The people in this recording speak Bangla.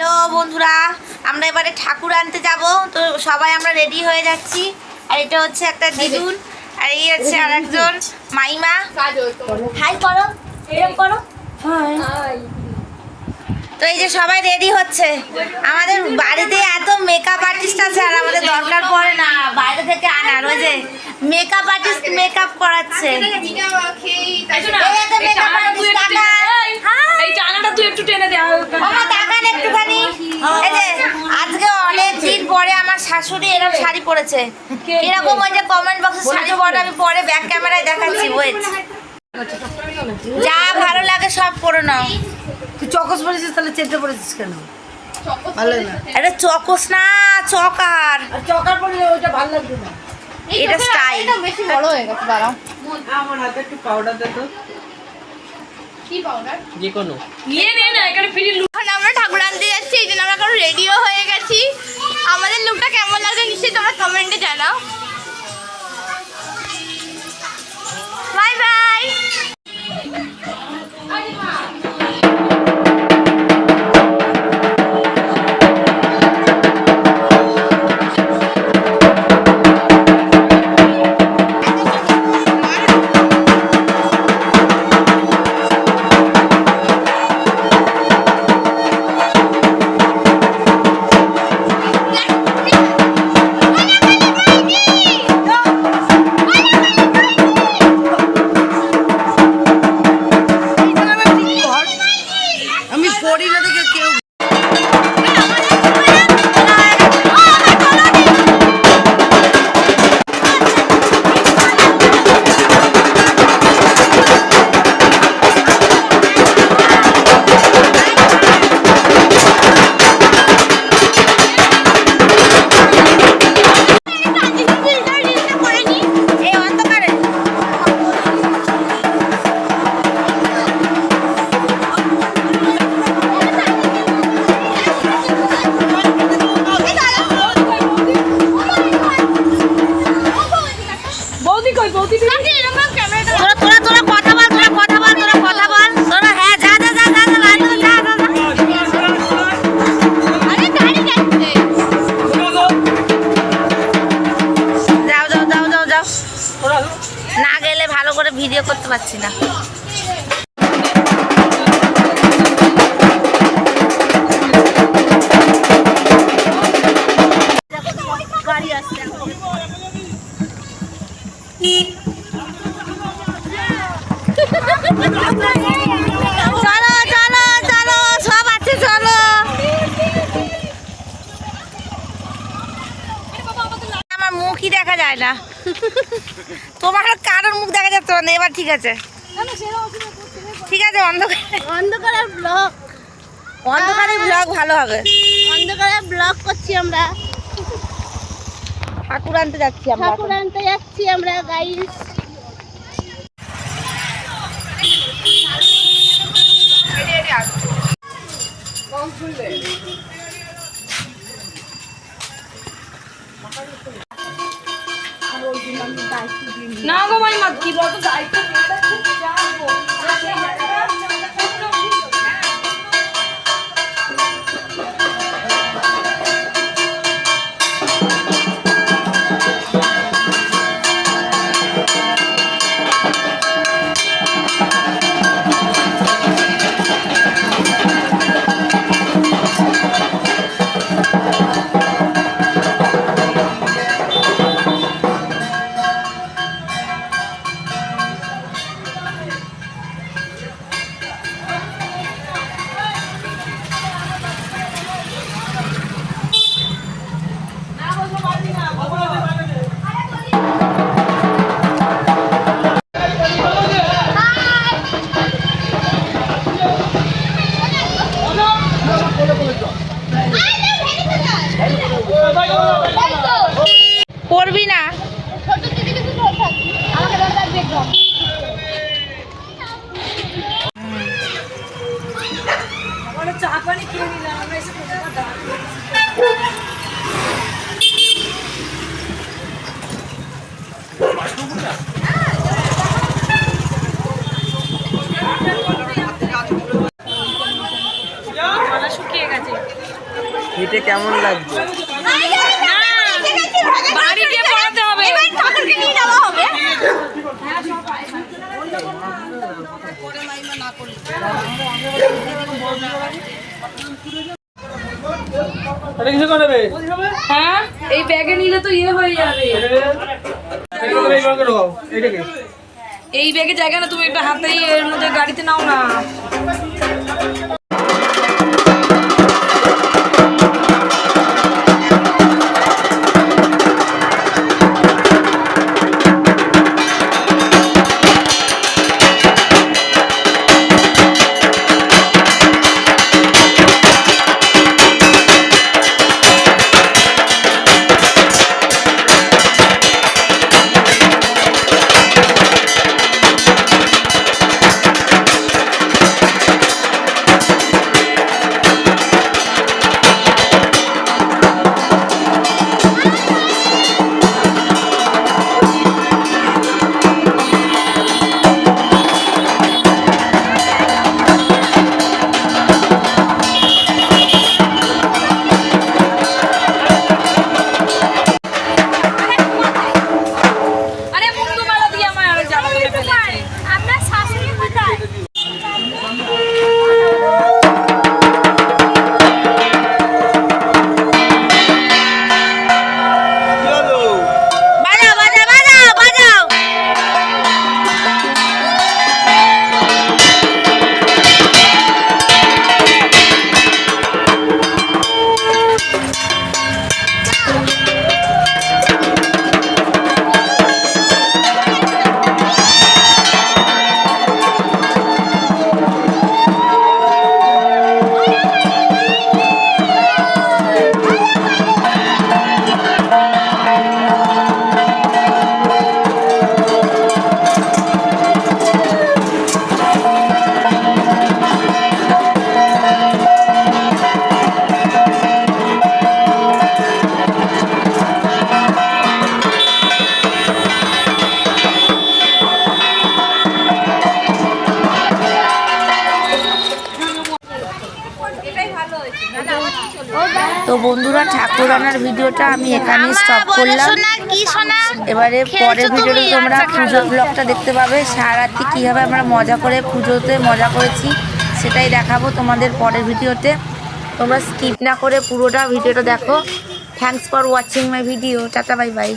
হ্যালো বন্ধুরা আমরা এবারে ঠাকুর আনতে যাব। তো সবাই আমরা রেডি হয়ে যাচ্ছি। আর এটা হচ্ছে একটা দিদুন আর এই হচ্ছে আর একজন মাইমা। হাই করো। এরকম করো। তো এই যে সবাই রেডি হচ্ছে। আমাদের বাড়িতে এত মেকআপ আর্টিস্ট আছে আর আমাদের দরকার পড়ে না। বাইরে থেকে আনার ওই যে মেকআপ আর্টিস্ট মেকআপ করাচ্ছে। এই makeup artist টাকা। হ্যাঁ। এই তুই একটু টেনে দে আমার তাকান একটুখানি এই যে আজকে অনেক দিন পরে আমার শাশুড়ি এরকম শাড়ি পরেছে। এরকম ওই যে কমেন্ট বক্সে শাড়ি পরে আমি পরে ব্যাক ক্যামেরায় দেখাচ্ছি ওয়েট যা ভালো লাগে সব পরে নাও। তুই চকস পড়েছিস তাহলে চেটে পড়েছিস কেন? ভালো না। এটা চকস না চকার। চকার ওইটা ভালো লাগবে না। এটা স্টাইল বেশি বড় হয়ে গেছে দাঁড়াও। আমার হাতে একটু পাউডার দে তো। কি পাউডার যে কোনো। নিয়ে নে না এখানে ফিরি আমি পড়ি না দেখে কেউ না তোমার কারোর মুখ দেখা যাচ্ছে না? এবার ঠিক আছে। ঠিক আছে অন্ধকারে। অন্ধকারে ব্লগ অন্ধকারে ব্লগ ভালো হবে। অন্ধকারে ব্লগ করছি আমরা। ঠাকুর আনতে যাচ্ছি আমরা ঠাকুর আনতে যাচ্ছি আমরা গাইস না গো ভাই মা কি বলতো দায়িত্ব কিছু করে নেবে হ্যাঁ? এই ব্যাগে নিলে তো ইয়ে হয়ে যাবে। এই ব্যাগে জায়গা না তুমি এটা হাতেই এর মধ্যে গাড়িতে নাও না। বন্ধুরা ঠাকুর আনার ভিডিওটা আমি এখানেই স্টপ করলাম। এবারে পরের ভিডিওতে তোমরা আচ্ছা, পুজোর ব্লগটা দেখতে পাবে। সারারাত্রি কীভাবে আমরা মজা করে পুজোতে মজা করেছি সেটাই দেখাবো তোমাদের পরের ভিডিওতে। তোমরা স্কিপ না করে পুরোটা ভিডিওটা দেখো। Thanks for watching my video tata bye bye